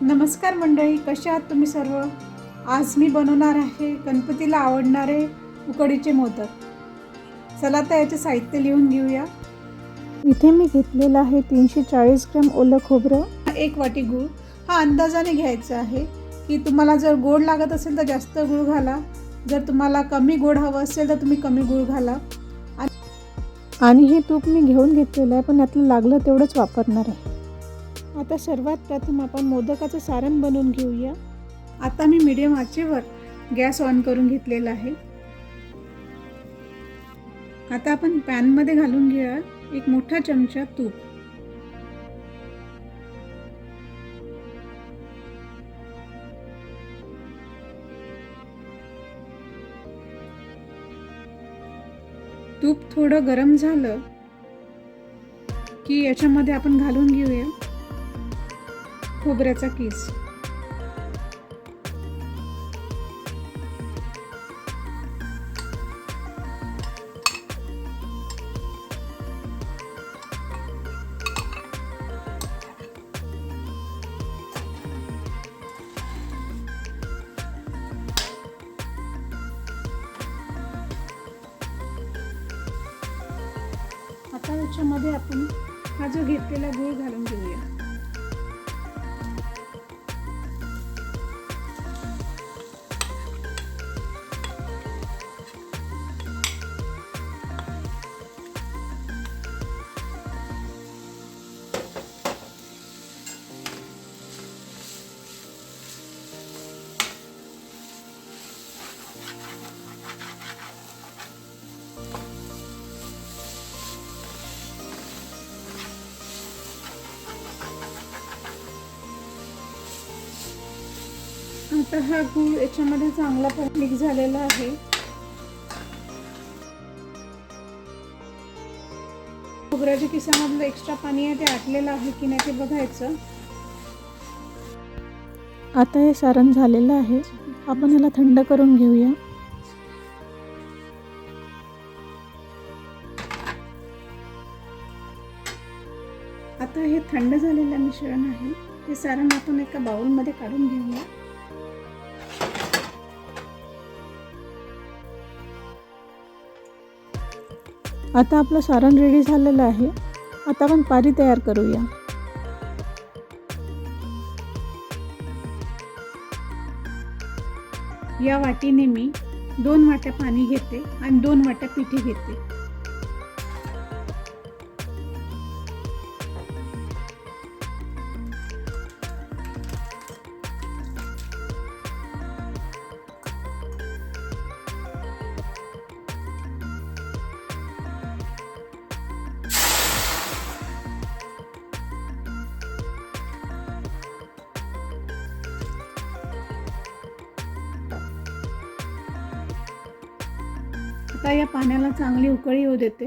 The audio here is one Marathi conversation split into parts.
नमस्कार मंडळी कशा आहात तुम्ही सर्व? आज मी बनवणार आहे गणपतीला आवडणारे उकडीचे मोदक. चला तर याचे साहित्य लिहून घेऊया. इथे मी घेतलेलं आहे तीनशे चाळीस ग्रॅम ओलं खोबरं. एक वाटी गूळ. हा अंदाजाने घ्यायचा आहे की तुम्हाला जर गोड लागत असेल तर जास्त गूळ घाला. जर तुम्हाला कमी गोड हवं असेल तर तुम्ही कमी गूळ घाला. आणि हे तूप मी घेऊन घेतलेलं आहे पण यातलं लागलं तेवढंच वापरणार आहे. आता सर्वात प्रथम आपण मोदकाचं सारण बनवून घेऊया. आता मी मिडियम आचेवर गॅस ऑन करून घेतलेला आहे. आता आपण पॅनमध्ये घालून घेऊया एक मोठा चमचा तूप. तूप थोडं गरम झालं की याच्यामध्ये आपण घालून घेऊया. खोबऱ्याचा किस. आता याच्यामध्ये आपण हा जो घेतलेला गूळ घालून घेऊया. आता हा गूळ याच्यामध्ये चांगला पण मिक्स झालेला आहे. खोबऱ्याच्या किसामधलं एक्स्ट्रा पाणी आहे ते आटलेलं आहे की नाही ते बघायचं. आता हे सारण झालेलं आहे. आपण याला थंड करून घेऊया. आता हे थंड झालेलं मिश्रण आहे. हे सारण आपण एका बाउलमध्ये काढून घेऊया. आता आपलं सारण रेडी झालेलं आहे. आता आपण पारी तयार करूया. या वाटीने मी दोन वाट्या पाणी घेते आणि दोन वाट्या पिठी घेते. आता या पाण्याला चांगली उकळी येऊ देते.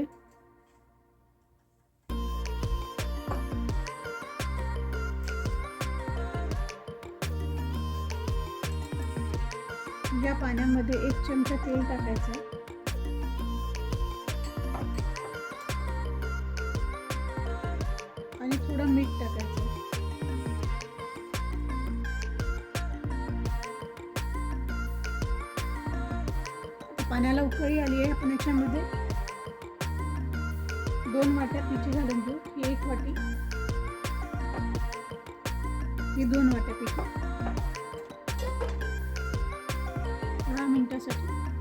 या पाण्यामध्ये एक चमचा तेल टाकायचं. पाण्याला उकळी आली आहे. आपण याच्यामध्ये दोन वाट्या पिठी घालून घेऊ. ही एक वाटी. ही दोन वाट्या पिठी. दहा मिनिटासाठी.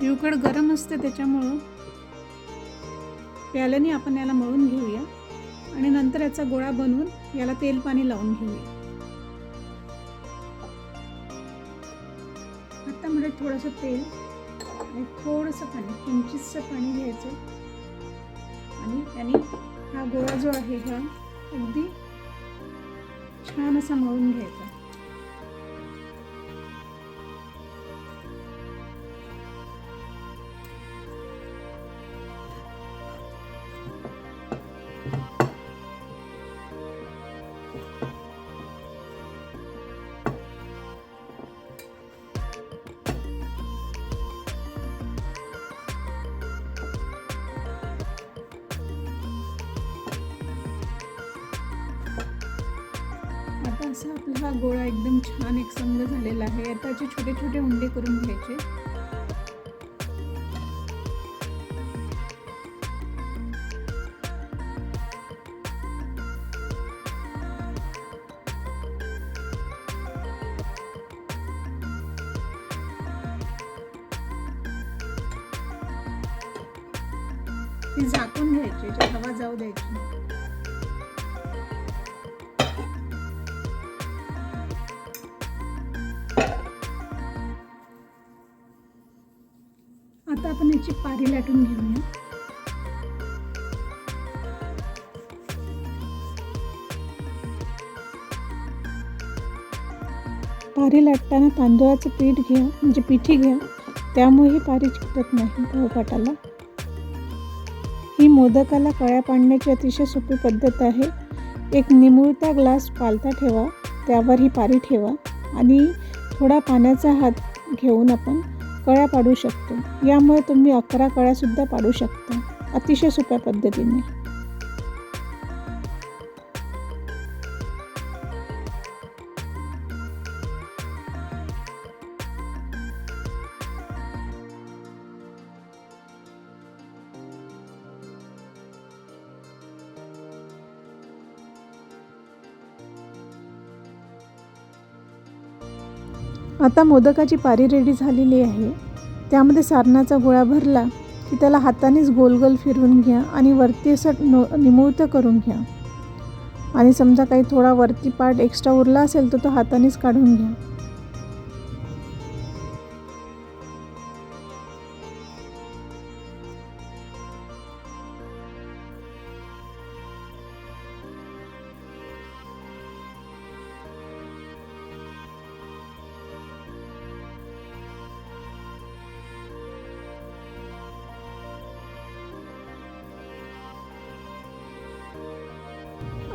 तिवकड गरम असते त्याच्यामुळं प्याल्याने आपण याला मळून घेऊया आणि नंतर याचा गोळा बनवून याला तेल पाणी लावून घेऊया. आता म्हणजे थोडंसं तेल आणि थोडंसं पाणी किंचितचं पाणी घ्यायचं. आणि त्याने हा गोळा जो आहे हा अगदी छान असा मळून घ्यायचा. असा आपला हा गोळा एकदम छान एकसंग झालेला आहे. आता याचे छोटे छोटे उंडे करून घ्यायचे. झाकून घ्यायची हवा जाऊ द्यायची. आता आपण याची पारी लाटून घेऊया. पारी लाटताना तांदूळाचं पीठ घ्या म्हणजे पिठी घ्या. त्यामुळे ही पारी चिकटत नाही पोळपाटाला ही मोदकाला कळ्या पाडण्याची अतिशय सोपी पद्धत आहे. एक निमुळता ग्लास पालता ठेवा त्यावर ही पारी ठेवा. आणि थोडा पाण्याचा हात घेऊन आपण कळ्या पाडू शकतो. यामुळे तुम्ही अकरा कळ्यासुद्धा पाडू शकता. अतिशय सोप्या पद्धतीने. आता मोदकाची पारी रेडी झालेली आहे. त्यामध्ये सारणाचा गोळा भरला की त्याला हातानेच गोल गोल फिरवून घ्या आणि वरती असं नो निमुळतं करून घ्या. आणि समजा काही थोडा वरती पार्ट एक्स्ट्रा उरला असेल तर तो हातानेच काढून घ्या.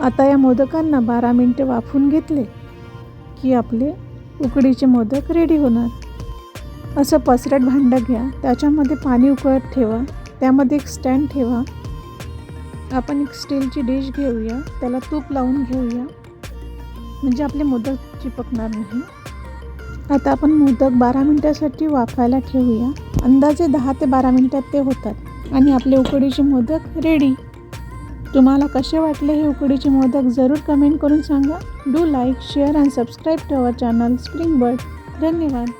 आता या मोदकांना बारा मिनटे वाफून घेतले की आपले उकडीचे मोदक रेडी होणार. असं पसरट भांडं घ्या त्याच्यामध्ये पाणी उकळत ठेवा त्यामध्ये एक स्टँड ठेवा. आपण एक स्टीलची डिश घेऊया त्याला तूप लावून घेऊया. म्हणजे आपले मोदक चिपकणार नाही. आता आपण मोदक बारा मिनटासाठी वाफायला ठेवूया. अंदाजे दहा ते बारा मिनटात ते होतात. आणि आपले उकडीचे मोदक रेडी तुम्हाला कसे वाटले हे उकडीचे मोदक जरूर कमेंट करून सांगा. Do like share and subscribe to our channel Spring Bird धन्यवाद.